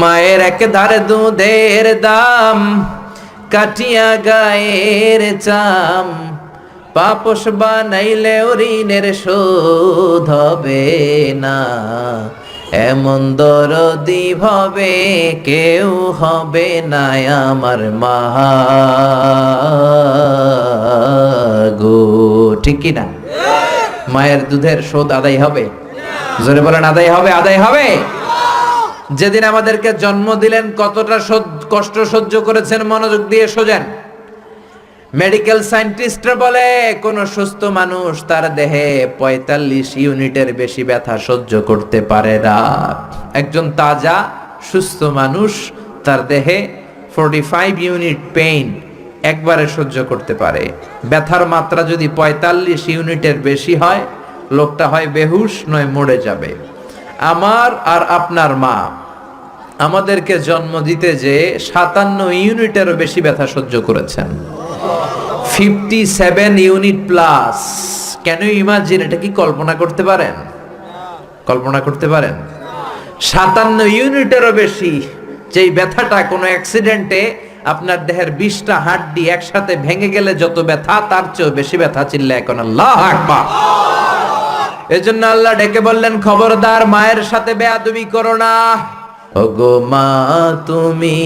মায়ের এক ধারে দুধের দাম, কাটিয়া গায়ের চাম। পাপস বানাইলে ঋণের শোধ হবে না। এমন দরদি ভাবে কেউ হবে না আমার মাহা গো। ঠিক কি না? মায়ের দুধের শোধ আদায় হবে? জোরে বলেন, আদায় হবে আদায় হবে? যেদিন আমাদেরকে জন্ম দিলেন, কতটা কষ্ট সহ্য করেছেন, মনোযোগ দিয়ে সোজেন। মেডিকেল সায়েন্টিস্টরা বলে, কোন সুস্থ মানুষ তার দেহে পঁয়তাল্লিশ ইউনিটের বেশি ব্যথা সহ্য করতে পারে না। একজন তাজা, সুস্থ মানুষ তার দেহে ফোরটি ফাইভ ইউনিট পেইন একবারে সহ্য করতে পারে। ব্যথার মাত্রা যদি পঁয়তাল্লিশ ইউনিটের বেশি হয়, লোকটা হয় বেহুশ, নয় মরে যাবে। আমার আর আপনার মা। আমাদেরকে জন্ম দিতে যে সাতান্ন ইউনিটেরও বেশি ব্যথা সহ্য করেছেন। Fifty seven unit plus. কেন ইমাজিন, এটা কি কল্পনা করতে পারেন? কল্পনা করতে পারেন? সাতান্ন ইউনিটেরও বেশি। যেই ব্যথাটা কোনো অ্যাক্সিডেন্টে আপনার দেহের বিশটা হাড্ডি একসাথে ভেঙে গেলে যত ব্যথা, তার চেয়েও বেশি ব্যথা চিল্লা এখন আল্লাহ এজন্য আল্লাহ ডেকে বললেন, খবরদার, মায়ের সাথে বেয়াদবি করো না। ওগো মা, তুমি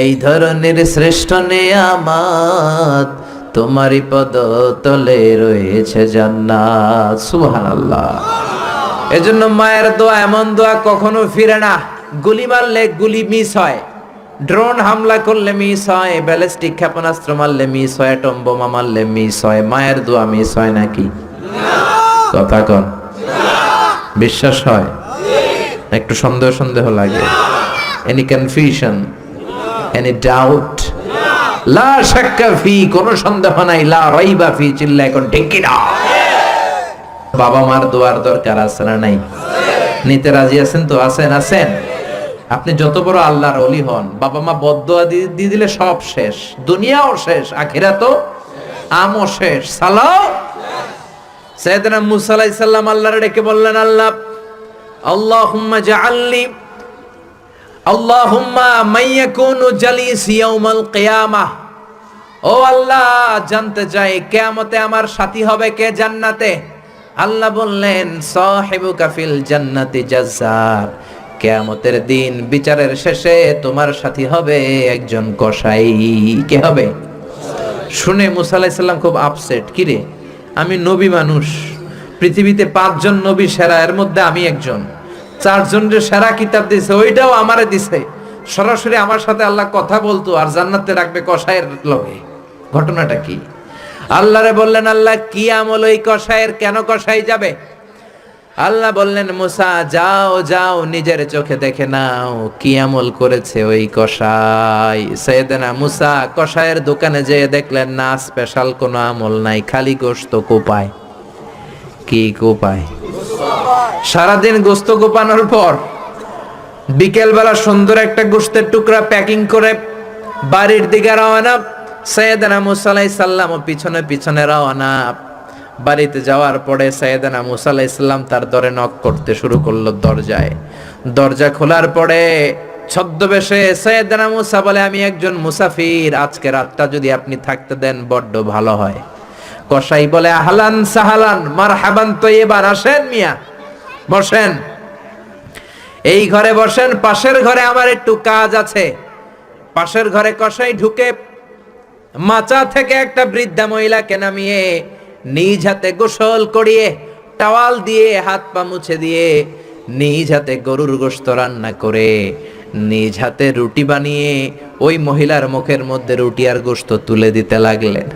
এই ধরনের শ্রেষ্ঠ নেয়ামাত তোমারই পদ তলে রয়েছে জান্নাত। সুবহানাল্লাহ। এজন্য মায়ের দোয়া, এমন দোয়া কখনো ফিরে না। গুলি মারলে গুলি মিস হয়। ড্রোন হামলা করলে মিস হয়। ব্যালিস্টিক ক্ষেপণাস্ত্র মারলে মিস হয়। অ্যাটম বোমা মারলে মিস হয়। মায়ের দোয়া মিস হয় নাকি? কথা কন। বিশ্বাস হয়? একটু সন্দেহ সন্দেহ লাগে। এনি কনফিউশন এনি ডাউট লা শাক্কা ফি, কোনো সন্দেহ নাই। লা রাইবা ফি চিল্লা এখন ঠিক কি না? বাবা মার দোয়ার দরকার আছে না নাই? নিতে রাজি আছেন তো? আছেন আছেন? আপনি যত বড় আল্লাহর অলি হন, বাবা মা বদদোয়া দিয়ে দিলে সব শেষ। দুনিয়াও শেষ আখিরা তো আমও শেষ। সালাও সৈয়দনা মুসা আলাইহিস সালাম আল্লাহর ডেকে বললেন, আল্লাহ, আল্লাহুম্মা জাআলনি, আল্লাহুম্মা মাইয়াকুনু জালিস ইয়াউমাল কিয়ামাহ ও আল্লাহ, জানতে চাই, কিয়ামতে আমার সাথী হবে কে জান্নাতে? আল্লাহ বললেন সাহিবু কাফিল জান্নাতি জাজ্জার কিয়ামতের দিন, বিচারের শেষে তোমার সাথী হবে একজন কসাই। কে হবে? শুনে মুসা আলাইহিস সালাম খুব আপসেট কিরে আমি নবী মানুষ। পৃথিবীতে পাঁচজন নবী সেরা, এর মধ্যে আমি একজন। চারজন যে সেরা কিতাব দিছে ওইটাও আমারে দিছে। সরাসরি আমার সাথে আল্লাহ কথা বলতো আর জান্নাতে রাখবে কষায়ের লগে। ঘটনাটা কি? আল্লাহরে বললেন, আল্লাহ কি আমল ওই কষায়ের কেন কষাই যাবে? আল্লাহ বললেন, মুসা, যাও যাও, নিজের চোখে দেখে নাও, কি আমল করেছে ওই কষাই সৈয়দনা মুসা কসাইয়ের দোকানে যেয়ে দেখলেন, না, স্পেশাল কোনো আমল নাই, খালি গোস্ত কোপায়। কি কোপায়? সারাদিন গোস্ত কোপানোর পর বিকেলবেলা সুন্দর একটা গোস্তের টুকরা প্যাকিং করে বাড়ির দিকে রওনা, সৈয়দনা মুসা আলাইহিস পিছনে পিছনে রওনা। বাড়িতে যাওয়ার পরে সৈয়দনা মুসা আলাইহিস সাল্লাম তার দরে নক করতে শুরু করল দরজায়। দরজা খোলার পরে ছদ্মবেশে সৈয়দনা মুসা বলে, আমি একজন মুসাফির, আজকে রাতটা যদি আপনি থাকতে দেন, বড্ড ভালো হয়। কসাই বলে, আহলান সাহালান, মারহাবান তৈবার আসেন মিয়া, বসেন। এই ঘরে বসেন, পাশের ঘরে আমার একটু কাজ আছে। পাশের ঘরে কসাই ঢুকে মাচা থেকে একটা বৃদ্ধা মহিলাকে নামিয়ে নিজ হাতে গোসল করিয়ে, টাওয়াল দিয়ে হাত পা মুছে দিয়ে, নিজ হাতে গরুর গোস্ত রান্না করে, নিজ হাতে রুটি বানিয়ে ওই মহিলার মুখের মধ্যে রুটি আর গোস্ত তুলে দিতে লাগলেন।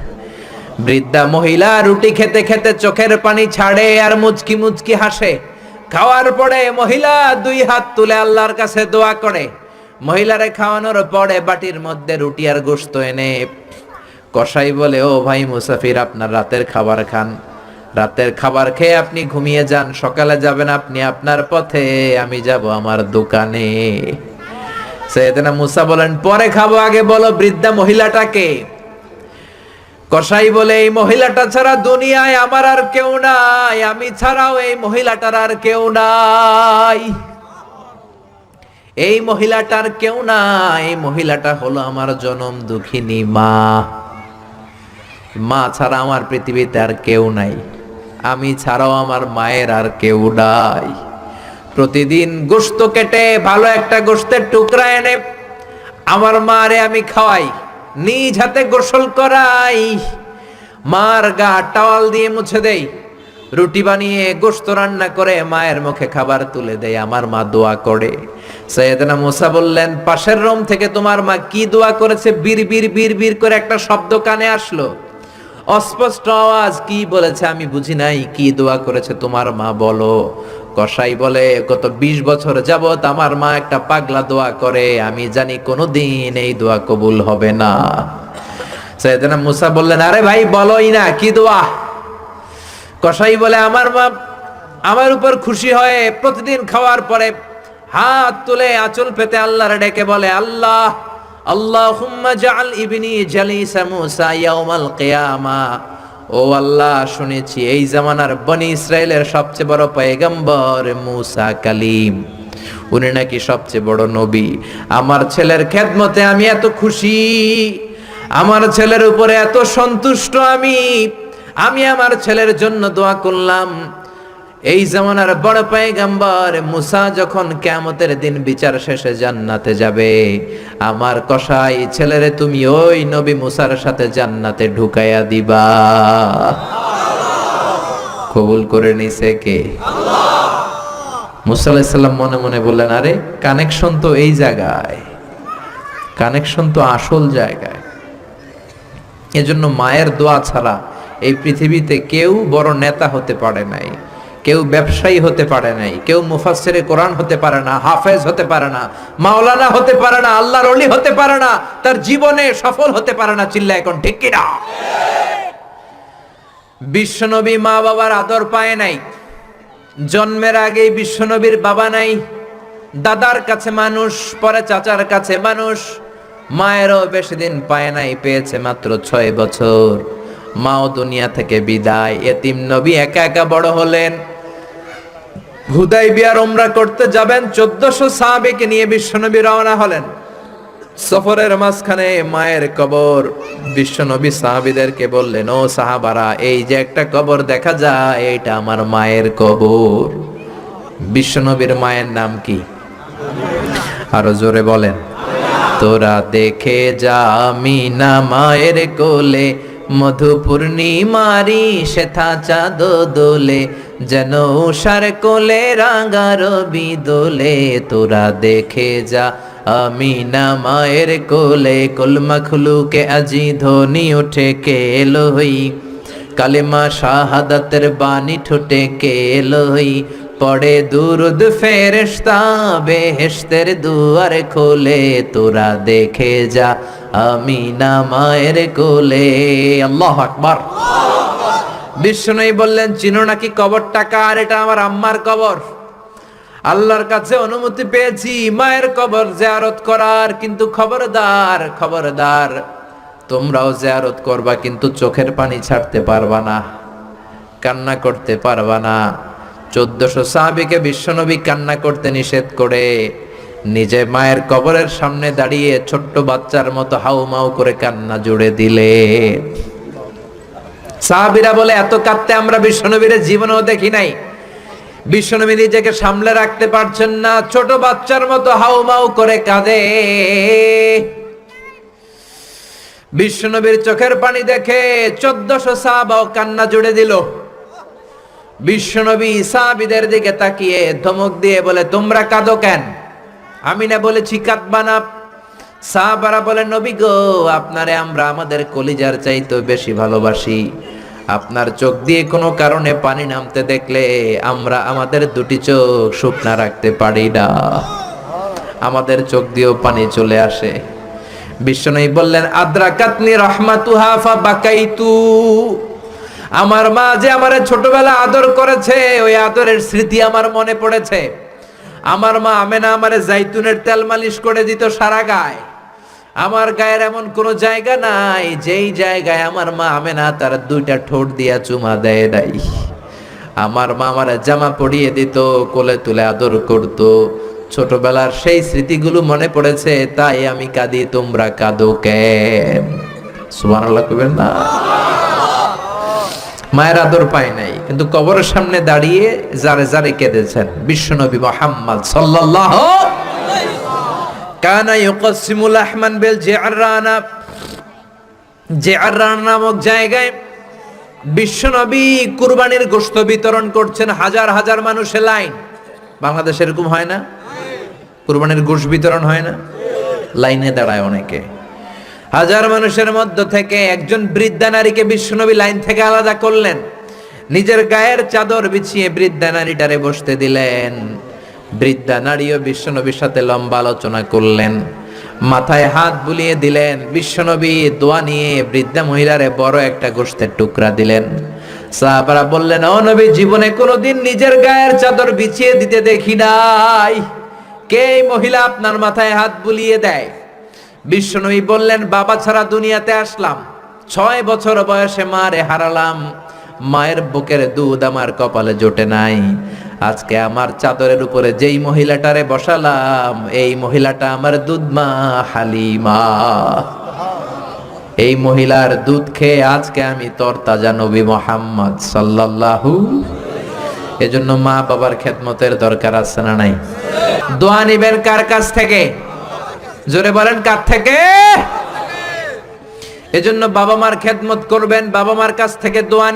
বৃদ্ধা মহিলা রুটি খেতে খেতে চোখের পানি ছাড়ে আর মুচকি মুচকি হাসে। খাওয়ার পরে মহিলা দুই হাত তুলে আল্লাহর কাছে দোয়া করে। মহিলারে খাওয়ানোর পরে বাটির মধ্যে রুটি আর গোস্ত এনে কসাই বলে, ও ভাই মুসাফির, আপনার রাতের খাবার খান। রাতের খাবার খেয়ে আপনি ঘুমিয়ে যান। সকালে যাবেন আপনি আপনার পথে, আমি যাব আমার দোকানে। সৈয়দনা মুসা বলেন, পরে খাব। আগে বলো বৃদ্ধা মহিলাটাকে। কসাই বলে, এই মহিলাটা ছাড়া দুনিয়ায় আমার আর কেউ নাই। আমি ছাড়াও এই মহিলাটার আর কেউ নাই। এই মহিলাটার কেউ না এই মহিলাটা হলো আমার জনম দুঃখিনী মা। মা ছাড়া আমার পৃথিবীতে আর কেউ নাই। আমি ছাড়াও আমার মায়ের আর কেউ নাই। প্রতিদিন গোস্ত কেটে ভালো একটা গোস্তের টুকরা এনে আমার মারে আমি খাওয়াই, নিজ হাতে গোসল করাই। মার গা টাওয়াল দিয়ে মুছে দেই, রুটি বানিয়ে গোস্ত রান্না করে মায়ের মুখে খাবার তুলে দেয় আমার মা দোয়া করে। সৈয়দনা মুসা বললেন, পাশের রুম থেকে তোমার মা কি দোয়া করেছে? বীর বীর বীর বীর করে একটা শব্দ কানে আসলো। অস্পষ্ট আওয়াজ কি বলেছে আমি বুঝি নাই, কি দোয়া করেছে তোমার মা বলো। কসাই বলে, গত বিশ বছর যাবত আমার মা একটা পাগলা দোয়া করে, আমি জানি কোনো দিন এই দোয়া কবুল হবে না। সৈয়দনা মুসা বললেন, আরে ভাই, বলোই না, কি দোয়া? কসাই বলে, আমার মা আমার উপর খুশি হয়ে প্রতিদিন খাওয়ার পরে হাত তুলে আঁচল পেতে আল্লাহর ডেকে বলে, আল্লাহ আল্লাহুম্মা জাআল ইবনি জালিসা মুসা ইয়াউমাল কিয়ামা। ও আল্লাহ, শুনেছি এই জামানার বনি ইসরায়েলের সবচেয়ে বড় পয়গম্বর মুসা কালিম। উনি নাকি সবচেয়ে বড় নবী। আমার ছেলের খেদমতে আমি এত খুশি। আমার ছেলের উপরে এত সন্তুষ্ট আমি। আমি আমার ছেলের জন্য দোয়া করলাম। এই জামানার বড় পায়গাম্বর মুসা যখন কেমতের দিন বিচার শেষে জান্নাতে যাবে আমার কসাই ছেলেরে তুমি ওই নবী মুসার সাথে জান্নাতে ঢুকাইয়া দিবা। কবুল করে নিছে কে? মুসা আলাইসাল্লাম মনে মনে বললেন আরে কানেকশন তো এই জায়গায়। কানেকশন তো আসল জায়গায়। এজন্য মায়ের দোয়া ছাড়া এই পৃথিবীতে কেউ বড় নেতা হতে পারে নাই। কেউ ব্যবসায়ী হতে পারে নাই, কেউ মুফাসসিরে কোরআন হতে পারে না, হাফেজ হতে পারে না, মাওলানা হতে পারে না, আল্লাহর অলি হতে পারে না, তার জীবনে সফল হতে পারে না চিল্লা এখন ঠিক কিনা? বিশ্বনবী মা বাবার আদর পায় নাই, জন্মের আগেই বিশ্বনবীর বাবা নাই, দাদার কাছে মানুষ, পরে চাচার কাছে মানুষ, মায়েরও বেশি দিন পায় নাই, পেয়েছে মাত্র ছয় বছর, মাও দুনিয়া থেকে বিদায়, এতিম নবী একা একা বড় হলেন হুদাই বিয়ার ওমরা করতে যাবেন, চোদ্দশো সাহাবিকে নিয়ে বিশ্বনবী রওনা হলেন। সফরের মাঝখানে মায়ের কবর, বিশ্বনবী সাহাবিদেরকে বললেন, ও সাহাবারা, এই যে একটা কবর দেখা যায়, এইটা আমার মায়ের কবর। বিশ্বনবীর মায়ের নাম কি? আরও জোরে বলেন। তোরা দেখে যা, মিনা মায়ের কোলে মধু পূর্ণিমারি শেথা চাঁদ দোলে, যেন উষার কোলে রাঙা রবি দোলে তোরা দেখে যা আমিনা মায়ের কোলে, কলমা খুলুকে আজি ধ্বনি উঠে কে এলোই কালেমা শাহাদাতের বাণী ঠোঁটে কে এলোই পড়ে দুরুদ ফেরেশতা, বেহেশতের দুয়ার খোলে, তোরা দেখে যা আমি না মায়ের কোলে। আল্লাহ আকবার। বিষ্ণু বললেন, চিনো নাকি কবরটা কার? এটা আমার আম্মার কবর। আল্লাহর কাছে অনুমতি পেয়েছি, মায়ের কবর জিয়ারত করার, কিন্তু খবরদার খবরদার, তোমরাও জিয়ারত করবা, কিন্তু চোখের পানি ছাড়তে পারবা না, কান্না করতে পারবা না। চোদ্দশো সাহাবিকে বিশ্বনবী কান্না করতে নিষেধ করে, নিজে মায়ের কবরের সামনে দাঁড়িয়ে ছোট্ট বাচ্চার মতো হাউ মাউ করে কান্না জুড়ে দিলে। সাহাবিরা বলে, এত কাঁদতে আমরা বিশ্বনবীর জীবনেও দেখি নাই। বিশ্বনবী নিজেকে সামলে রাখতে পারছেন না, ছোট বাচ্চার মতো হাউ মাউ করে কাঁদে। বিশ্বনবীর চোখের পানি দেখে চোদ্দশো সাহাবাও কান্না জুড়ে দিল। বিশ্বনবী সাহাবিদের দিকে তাকিয়ে ধমক দিয়ে বলে, তোমরা কাঁদো কেন? আমি না বলেছি কাঁদবা না সাহাবারা বলে, নবী গো, আপনারে আমরা আমাদের কলিজার চাইতে বেশি ভালোবাসি। আপনার চোখ দিয়ে কোনো কারণে পানি নামতে দেখলে আমরা আমাদের দুটি চোখ শুকনা রাখতে পারি না। আমাদের চোখ দিয়েও পানি চলে আসে। বিশ্বনবী বললেন আদ্রা কাতনি রহমাতুহা ফা বাকাইতু আমার মা যে আমার ছোটবেলা আদর করেছে, ওই আদরের স্মৃতি আমার মনে পড়েছে। আমার মা আমেনা আমারে জাইতুনের তেল মালিশ করে দিত সারা গায়ে। আমার গায়ের এমন কোন জায়গা নাই, যেই জায়গায় আমার মা আমেনা তার দুইটা ঠোঁট দিয়া চুমা দেয় নাই। আমার মা আমার জামা পরিয়ে দিত, কোলে তুলে আদর করত। ছোটবেলার সেই স্মৃতিগুলো মনে পড়েছে, তাই আমি কাঁদি, তোমরা কাঁদো কেন? সুবহানাল্লাহ কইবেন না? মায়ের আদর পায় নাই, কিন্তু কবরের সামনে দাঁড়িয়ে জারে জারে কেঁদেছেন। বিশ্বনবী মোহাম্মদ সাল্লাল্লাহু কানা ইউকাসিমুল আহমান বিল জিআরানা জিআরানা নামক জায়গায় বিশ্বনবী কুরবানির গোশত বিতরণ করছেন হাজার হাজার মানুষের লাইন। বাংলাদেশে এরকম হয় না? কুরবানির গোশত বিতরণ হয় না? লাইনে দাঁড়ায় অনেকে। হাজার মানুষের মধ্য থেকে একজন বৃদ্ধা নারীকে বিশ্বনবী লাইন থেকে আলাদা করলেন। নিজের গায়ের চাদর বিছিয়ে বৃদ্ধা নারীটারে বসতে দিলেন। বৃদ্ধা নারীও বিশ্বনবীর সাথে লম্বা আলোচনা করলেন। মাথায় হাত বুলিয়ে দিলেন। বিশ্বনবী দোয়া নিয়ে বৃদ্ধা মহিলারে বড় একটা গোষ্ঠের টুকরা দিলেন। সাহাবারা বললেন, ও নবী, জীবনে কোনোদিন নিজের গায়ের চাদর বিছিয়ে দিতে দেখি নাই। কে মহিলা আপনার মাথায় হাত বুলিয়ে দেয়? বিশ্বনবী বললেন, বাবা ছাড়া দুনিয়াতে আসলাম। ছয় বছর বয়সে মারে হারালাম। মায়ের বুকের দুধ আমার কপালে জোটে নাই। আজকে আমার চাদরের উপরে যেই মহিলাটারে বসালাম, এই মহিলাটা আমার দুধ মা হালিমা। এই মহিলার দুধ খেয়ে আজকে আমি তরতাজা নবী মোহাম্মদ সাল্লাল্লাহু এজন্য মা বাবার খেদমতের দরকার আছে না নাই? দোয়া নিবেন কার কাছ থেকে? জোরে বলেন কার থেকে? এজন্য বাবা মার খেদমত করবেন বাবা মার কাছ থেকে দোয়া